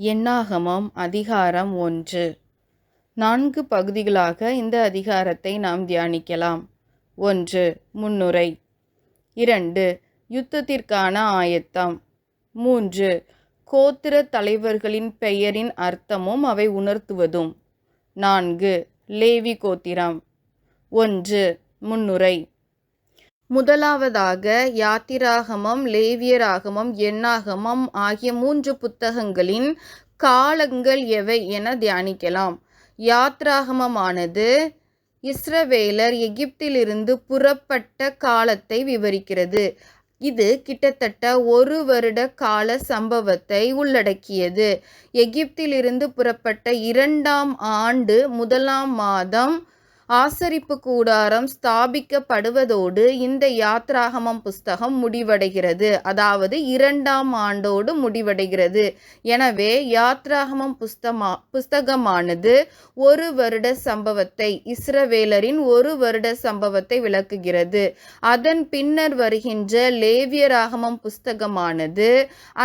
எண்ணாகமம் அதிகாரம் ஒன்று. நான்கு பகுதிகளாக இந்த அதிகாரத்தை நாம் தியானிக்கலாம். ஒன்று முன்னுரை. இரண்டு யுத்தத்திற்கான ஆயத்தம். மூன்று கோத்திர தலைவர்களின் பெயரின் அர்த்தமும் அவை உணர்த்துவதும். நான்கு லேவி கோத்திரம். ஒன்று முன்னுரை. முதலாவதாக யாத்திராகமம் லேவியராகமம் எண்ணாகமம் ஆகிய மூன்று புத்தகங்களின் காலங்கள் எவை என தியானிக்கலாம். யாத்ராகமமானது இஸ்ரவேலர் எகிப்திலிருந்து புறப்பட்ட காலத்தை விவரிக்கிறது. இது கிட்டத்தட்ட ஒரு வருட கால சம்பவத்தை உள்ளடக்கியது. எகிப்திலிருந்து புறப்பட்ட இரண்டாம் ஆண்டு முதலாம் மாதம் ஆசரிப்பு கூடாரம் ஸ்தாபிக்கப்படுவதோடு இந்த யாத்ராகமம் புஸ்தகம் முடிவடைகிறது. அதாவது இரண்டாம் ஆண்டோடு முடிவடைகிறது. எனவே யாத்ராகமம் புஸ்தமா புஸ்தகமானது ஒரு வருட சம்பவத்தை இஸ்ரவேலரின் ஒரு வருட சம்பவத்தை விளக்குகிறது. அதன் பின்னர் வருகின்ற லேவியராகமம் புஸ்தகமானது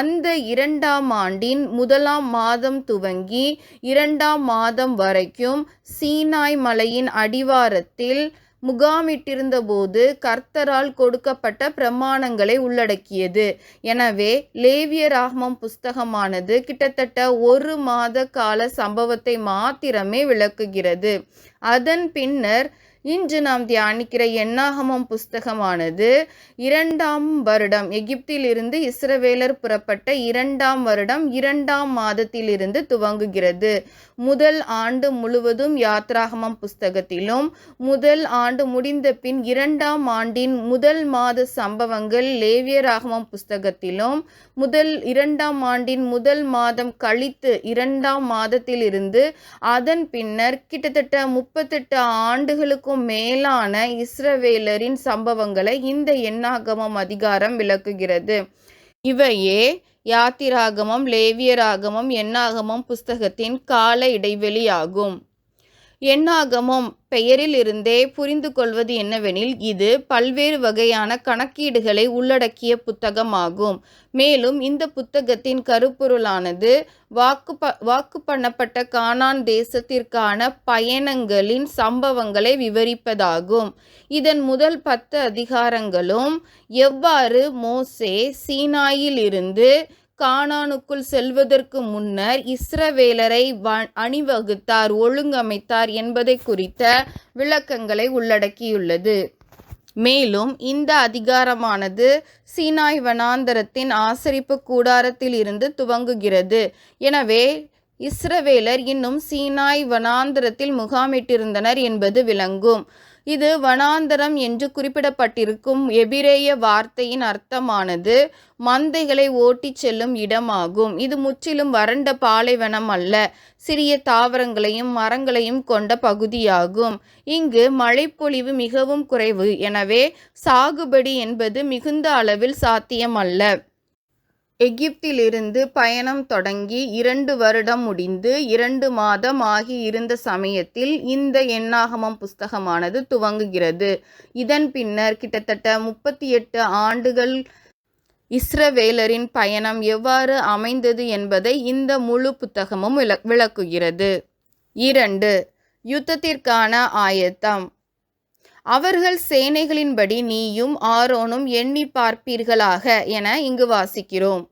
அந்த இரண்டாம் ஆண்டின் முதலாம் மாதம் துவங்கி இரண்டாம் மாதம் வரைக்கும் சீனாய் மலையின் அடிவாரத்தில் முகாமிட்டிருந்தபோது கர்த்தரால் கொடுக்கப்பட்ட பிரமாணங்களை உள்ளடக்கியது. எனவே லேவிய ராகமம் புஸ்தகமானது கிட்டத்தட்ட ஒரு மாத கால சம்பவத்தை மாத்திரமே விளக்குகிறது. அதன் பின்னர் இன்று நாம் தியானிக்கிற எண்ணாகமம் புஸ்தகமானது இரண்டாம் வருடம். எகிப்திலிருந்து இஸ்ரவேலர் புறப்பட்ட இரண்டாம் வருடம் இரண்டாம் மாதத்திலிருந்து துவங்குகிறது. முதல் ஆண்டு முழுவதும் யாத்ராகமம் புஸ்தகத்திலும் முதல் ஆண்டு முடிந்த பின் இரண்டாம் ஆண்டின் முதல் மாத சம்பவங்கள் லேவியராகமம் புஸ்தகத்திலும் முதல் இரண்டாம் ஆண்டின் முதல் மாதம் கழித்து இரண்டாம் மாதத்திலிருந்து அதன் பின்னர் கிட்டத்தட்ட முப்பத்தெட்டு ஆண்டுகளுக்கும் மேலான இஸ்ரவேலரின் சம்பவங்களை இந்த எண்ணாகமம் அதிகாரம் விளக்குகிறது. இவையே யாத்திராகமம் லேவியராகமம் எண்ணாகமம் புஸ்தகத்தின் கால இடைவெளியாகும். எண்ணாகமம் பெயரிலிருந்தே புரிந்து கொள்வது என்னவெனில் இது பல்வேறு வகையான கணக்கீடுகளை உள்ளடக்கிய புத்தகமாகும். மேலும் இந்த புத்தகத்தின் கருப்பொருளானது வாக்கு ப வாக்கு பண்ணப்பட்ட கானான் தேசத்திற்கான பயணங்களின் சம்பவங்களை விவரிப்பதாகும். இதன் முதல் பத்து அதிகாரங்களும் எவ்வாறு மோசே சீனாயிலிருந்து கானானுக்குள் செல்வதற்கு முன்னர் இஸ்ரவேலரை வ அணிவகுத்தார் ஒழுங்கமைத்தார் என்பதை குறித்த விளக்கங்களை உள்ளடக்கியுள்ளது. மேலும் இந்த அதிகாரமானது சீனாய் வனாந்தரத்தின் ஆசரிப்பு கூடாரத்தில் இருந்து துவங்குகிறது. எனவே இஸ்ரவேலர் இன்னும் சீனாய் வனாந்தரத்தில் முகாமிட்டிருந்தனர் என்பது விளங்கும். இது வனாந்தரம் என்று குறிப்பிடப்பட்டிருக்கும் எபிரேய வார்த்தையின் அர்த்தமானது மந்தைகளை ஓட்டிச் செல்லும் இடமாகும். இது முற்றிலும் வறண்ட பாலைவனம் அல்ல. சிறிய தாவரங்களையும் மரங்களையும் கொண்ட பகுதியாகும். இங்கு மழைப்பொழிவு மிகவும் குறைவு. எனவே சாகுபடி என்பது மிகுந்த அளவில் சாத்தியமல்ல. எகிப்திலிருந்து பயணம் தொடங்கி இரண்டு வருடம் முடிந்து இரண்டு மாதம் ஆகி இருந்த சமயத்தில் இந்த எண்ணாகமம் புஸ்தகமானது துவங்குகிறது. இதன் பின்னர் கிட்டத்தட்ட முப்பத்தி எட்டு ஆண்டுகள் இஸ்ரவேலரின் பயணம் எவ்வாறு அமைந்தது என்பதை இந்த முழு புத்தகமும் விளக்குகிறது. இரண்டு யுத்தத்திற்கான ஆயத்தம். அவர்கள் சேனைகளின்படி நீயும் ஆரோனும் எண்ணி பார்ப்பீர்களாக என இங்கு வாசிக்கிறோம்.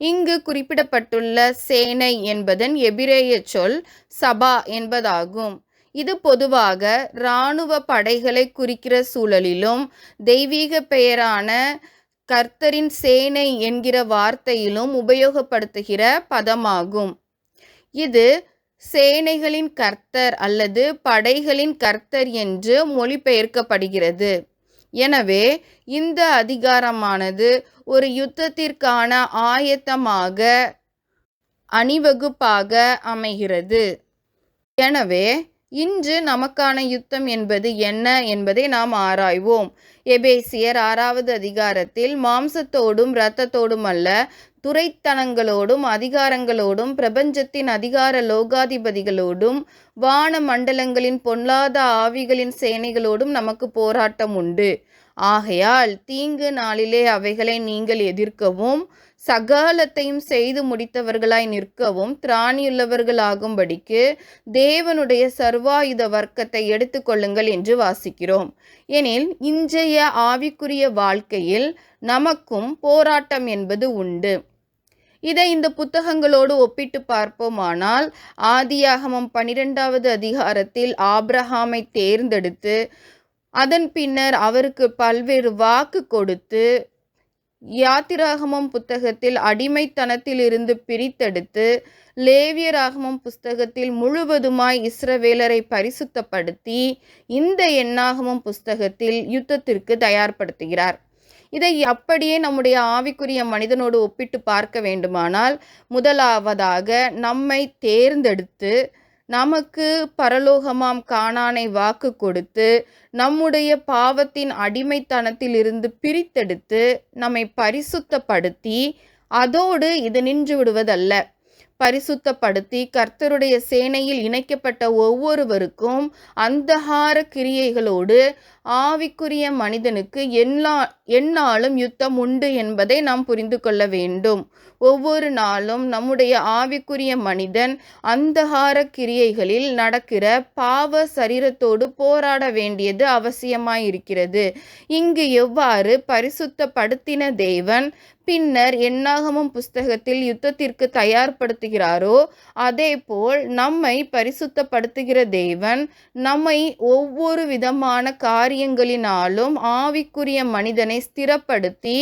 இங்கு குறிப்பிடப்பட்டுள்ள சேனை என்பதன் எபிரேய சொல் சபா என்பதாகும். இது பொதுவாக இராணுவ படைகளை குறிக்கிற சூழலிலும் தெய்வீக பெயரான கர்த்தரின் சேனை என்கிற வார்த்தையிலும் உபயோகப்படுத்துகிற பதமாகும். இது சேனைகளின் கர்த்தர் அல்லது படைகளின் கர்த்தர் என்று மொழிபெயர்க்கப்படுகிறது. எனவே இந்த அதிகாரமானது ஒரு யுத்தத்திற்கான ஆயத்தமாக அணிவகுப்பாக அமைகிறது. எனவே இன்று நமக்கான யுத்தம் என்பது என்ன என்பதை நாம் ஆராய்வோம். எபேசியர் ஆறாவது அதிகாரத்தில் மாம்சத்தோடும் இரத்தத்தோடும் அல்ல துறைத்தனங்களோடும் அதிகாரங்களோடும் பிரபஞ்சத்தின் அதிகார லோகாதிபதிகளோடும் வான மண்டலங்களின் பொல்லாத ஆவிகளின் சேனைகளோடும் நமக்கு போராட்டம் உண்டு. ஆகையால் தீங்கு நாளிலே அவைகளை நீங்கள் எதிர்க்கவும் சகலத்தையும் செய்து முடித்தவர்களாய் நிற்கவும் திராணியுள்ளவர்களாகும்படிக்கு தேவனுடைய சர்வாயுத வர்க்கத்தை எடுத்துக்கொள்ளுங்கள் என்று வாசிக்கிறோம். எனில் இன்றைய ஆவிக்குரிய வாழ்க்கையில் நமக்கும் போராட்டம் என்பது உண்டு. இதை இந்த புத்தகங்களோடு ஒப்பிட்டு பார்ப்போமானால் ஆதியாகமம் பனிரெண்டாவது அதிகாரத்தில் ஆப்ரஹாமை தேர்ந்தெடுத்து அதன் பின்னர் அவருக்கு பல்வேறு வாக்கு கொடுத்து யாத்திராகமம் புத்தகத்தில் அடிமைத்தனத்திலிருந்து பிரித்தெடுத்து லேவியராகமம் புஸ்தகத்தில் முழுவதுமாய் இஸ்ரவேலரை பரிசுத்தப்படுத்தி இந்த எண்ணாகமம் புஸ்தகத்தில் யுத்தத்திற்கு தயார்படுத்துகிறார். இதை அப்படியே நம்முடைய ஆவிக்குரிய மனிதனோடு ஒப்பிட்டு பார்க்க வேண்டுமானால் முதலாவதாக நம்மை தேர்ந்தெடுத்து நமக்கு பரலோகமாம் காணானை வாக்கு கொடுத்து நம்முடைய பாவத்தின் அடிமைத்தனத்திலிருந்து பிரித்தெடுத்து நம்மை பரிசுத்தப்படுத்தி அதோடு இது நின்று விடுவதல்ல. பரிசுத்தப்படுத்தி கர்த்தருடைய சேனையில் இணைக்கப்பட்ட ஒவ்வொருவருக்கும் அந்தகார கிரியைகளோடு ஆவிக்குரிய மனிதனுக்கு எல்லா எந்நாளும் யுத்தம் உண்டு என்பதை நாம் புரிந்து கொள்ள வேண்டும். ஒவ்வொரு நாளும் நம்முடைய ஆவிக்குரிய மனிதன் அந்தகார கிரியைகளில் நடக்கிற பாவ சரீரத்தோடு போராட வேண்டியது அவசியமாயிருக்கிறது. இங்கு எவ்வாறு பரிசுத்தப்படுத்தின தேவன் பின்னர் எண்ணாகமம் புஸ்தகத்தில் யுத்தத்திற்கு தயார்படுத்துகிறாரோ அதேபோல் நம்மை பரிசுத்தப்படுத்துகிற தேவன் நம்மை ஒவ்வொரு விதமான காரியங்களினாலும் ஆவிக்குரிய மனிதனை ஸ்திரப்படுத்தி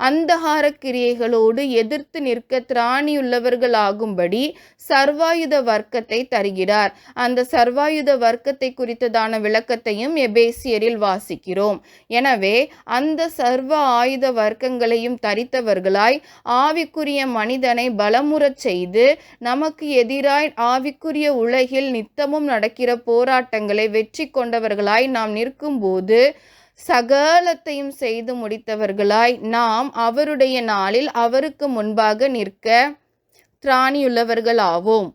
அந்தகார கிரியைகளோடு எதிர்த்து நிற்க திராணியுள்ளவர்களாகும்படி சர்வாயுத வர்க்கத்தை தருகிறார். அந்த சர்வாயுத வர்க்கத்தை குறித்ததான விளக்கத்தையும் எபேசியரில் வாசிக்கிறோம். எனவே அந்த சர்வ ஆயுத வர்க்கங்களையும் தரித்தவர்களாய் ஆவிக்குரிய மனிதனை பலமுறச் செய்து நமக்கு எதிராய் ஆவிக்குரிய உலகில் நித்தமும் நடக்கிற போராட்டங்களை வெற்றி கொண்டவர்களாய் நாம் நிற்கும்போது சகலத்தையும் செய்து முடித்தவர்களாய் நாம் அவருடைய நாளில் அவருக்கு முன்பாக நிற்க திராணியுள்ளவர்களாவோம்.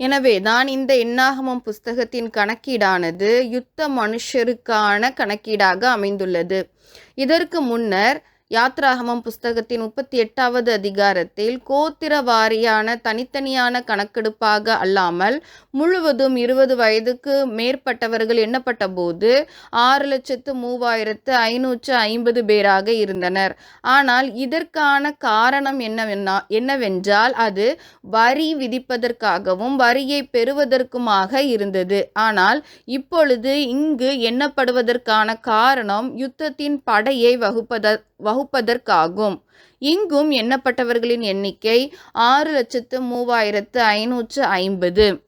எனவே தான் இந்த எண்ணாகமம் புஸ்தகத்தின் கணக்கீடானது யுத்த மனுஷருக்கான கணக்கீடாக அமைந்துள்ளது. இதற்கு முன்னர் யாத்ராகமம் புஸ்தகத்தின் முப்பத்தி எட்டாவது அதிகாரத்தில் கோத்திர வாரியான தனித்தனியான கணக்கெடுப்பாக அல்லாமல் முழுவதும் இருபது வயதுக்கு மேற்பட்டவர்கள் எண்ணப்பட்ட போது ஆறு லட்சத்து மூவாயிரத்து ஐநூற்று ஐம்பது பேராக இருந்தனர். ஆனால் இதற்கான காரணம் என்னவென்னா என்னவென்றால் அது வரி விதிப்பதற்காகவும் வரியை பெறுவதற்குமாக இருந்தது. ஆனால் இப்பொழுது இங்கு எண்ணப்படுவதற்கான காரணம் யுத்தத்தின் படையை வகுப்பத வகுப்பதற்காகும். இங்கும் எண்ணப்பட்டவர்களின் எண்ணிக்கை ஆறு லட்சத்து மூவாயிரத்து ஐநூற்று ஐம்பது.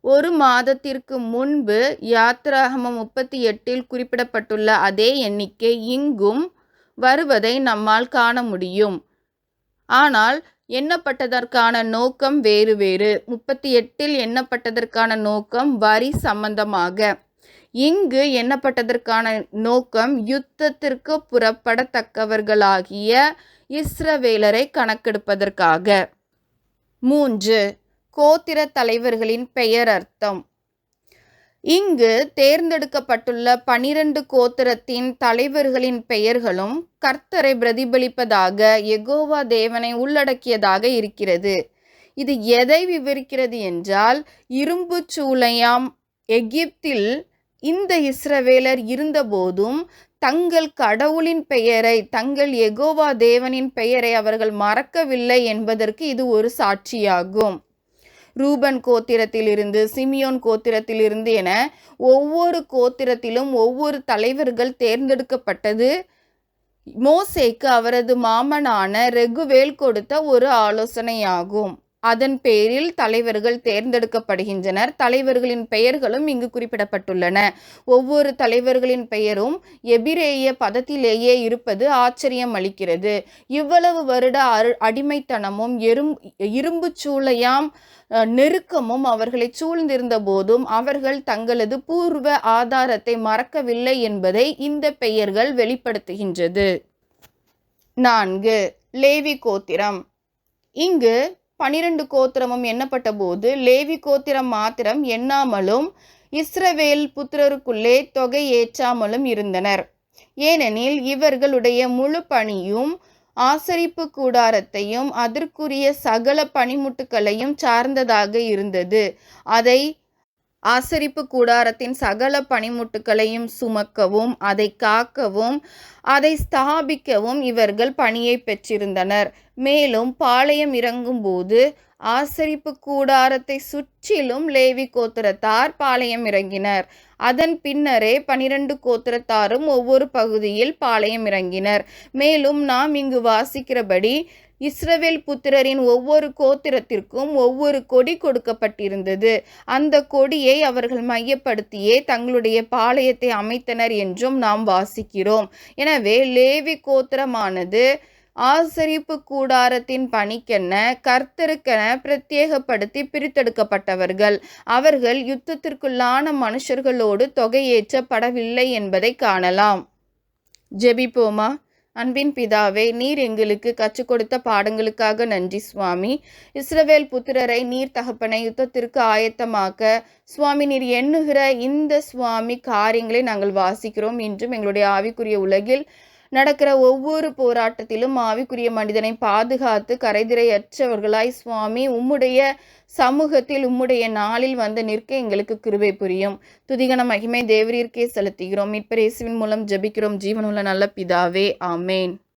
ஒரு மாதத்திற்கு முன்பு யாத்ராகமம் முப்பத்தி எட்டில் குறிப்பிடப்பட்டுள்ள அதே எண்ணிக்கை இங்கும் வருவதை நம்மால் காண முடியும். ஆனால் எண்ணப்பட்டதற்கான நோக்கம் வேறு வேறு. முப்பத்தி எட்டில் எண்ணப்பட்டதற்கான நோக்கம் வரி சம்பந்தமாக. இங்கு எண்ணப்பட்டதற்கான நோக்கம் யுத்தத்திற்கு புறப்படத்தக்கவர்களாகிய இஸ்ரவேலரை கணக்கெடுப்பதற்காக. மூன்று கோத்திர தலைவர்களின் பெயர் அர்த்தம் இங்கு தேர்ந்தெடுக்கப்பட்டுள்ள பனிரெண்டு கோத்திரத்தின் தலைவர்களின் பெயர்களும் கர்த்தரை பிரதிபலிப்பதாக எகோவா தேவனை உள்ளடக்கியதாக இருக்கிறது. இது எதை விவரிக்கிறது என்றால் இரும்பு சூளையாம் எகிப்தில் இந்த இஸ்ரவேலர் இருந்தபோதும் தங்கள் கடவுளின் பெயரை தங்கள் எகோவா தேவனின் பெயரை அவர்கள் மறக்கவில்லை என்பதற்கு இது ஒரு சாட்சியாகும். ரூபன் கோத்திரத்திலிருந்து சிமியோன் கோத்திரத்திலிருந்து என ஒவ்வொரு கோத்திரத்திலும் ஒவ்வொரு தலைவர்கள் தேர்ந்தெடுக்கப்பட்டது. மோசேக்கு அவரது மாமனான ரெகுவேல் கொடுத்த ஒரு ஆலோசனையாகும். அதன் பேரில் தலைவர்கள் தேர்ந்தெடுக்கப்படுகின்றனர். தலைவர்களின் பெயர்களும் இங்கு குறிப்பிடப்பட்டுள்ளன. ஒவ்வொரு தலைவர்களின் பெயரும் எபிரேய பதத்திலேயே இருப்பது ஆச்சரியம் அளிக்கிறது. இவ்வளவு வருட அரு அடிமைத்தனமும் எறும் இரும்பு சூளையாம் நெருக்கமும் அவர்களை சூழ்ந்திருந்த போதும் அவர்கள் தங்களது பூர்வ ஆதாரத்தை மறக்கவில்லை என்பதை இந்த பெயர்கள் வெளிப்படுத்துகின்றது. நான்கு லேவி கோத்திரம். இங்கு பனிரெண்டு கோத்திரமும் எண்ணப்பட்ட போது லேவி கோத்திரம் மாத்திரம் எண்ணாமலும் இஸ்ரவேல் புத்திரருக்குள்ளே தொகை ஏற்றாமலும் இருந்தனர். ஏனெனில் இவர்களுடைய முழு பணியும் ஆசரிப்பு கூடாரத்தையும் அதற்குரிய சகல பணிமுட்டுகளையும் சார்ந்ததாக இருந்தது. அதை ஆசரிப்பு கூடாரத்தின் சகல பணிமுட்டுகளையும் சுமக்கவும் அதை காக்கவும் அதை ஸ்தாபிக்கவும் இவர்கள் பணியை பெற்றிருந்தனர். மேலும் பாளையம் இறங்கும்போது ஆசரிப்பு கூடாரத்தை சுற்றிலும் லேவி கோத்திரத்தார் பாளையம் இறங்கினர். அதன் பின்னரே பனிரெண்டு கோத்திரத்தாரும் ஒவ்வொரு பகுதியில் பாளையம் இறங்கினர். மேலும் நாம் இங்கு வாசிக்கிறபடி இஸ்ரவேல் புத்திரரின் ஒவ்வொரு கோத்திரத்திற்கும் ஒவ்வொரு கொடி கொடுக்கப்பட்டிருந்தது. அந்த கொடியை அவர்கள் மையப்படுத்தியே தங்களுடைய பாளையத்தை அமைத்தனர் என்றும் நாம் வாசிக்கிறோம். எனவே லேவி கோத்திரமானது ஆசரிப்பு கூடாரத்தின் பணிக்கென கர்த்தருக்கென பிரத்யேகப்படுத்தி பிரித்தெடுக்கப்பட்டவர்கள். அவர்கள் யுத்தத்திற்குள்ளான மனுஷர்களோடு தொகையேற்றப்படவில்லை என்பதை காணலாம். ஜெபிப்போமா? அன்பின் பிதாவே நீர் எங்களுக்கு கற்றுக் கொடுத்த பாடங்களுக்காக நன்றி சுவாமி. இஸ்ரவேல் புத்திரரை நீர் தகப்பனை யுத்தத்திற்கு ஆயத்தமாக்க சுவாமி நீர் எண்ணுகிற இந்த சுவாமி காரியங்களை நாங்கள் வாசிக்கிறோம் இன்றும் எங்களுடைய ஆவிக்குரிய உலகில் நடக்கிற ஒவ்வொரு போராட்டத்திலும் ஆவிக்குரிய மனிதனை பாதுகாத்து கரைதிரையற்றவர்களாய் சுவாமி உம்முடைய சமூகத்தில் உம்முடைய நாளில் வந்து நிற்க எங்களுக்கு கிருபை புரியும். துதிகன மகிமை தேவரீர்க்கே செலுத்துகிறோம். இப்பரேசுவின் மூலம் ஜபிக்கிறோம். ஜீவனுள்ள நல்ல பிதாவே ஆமேன்.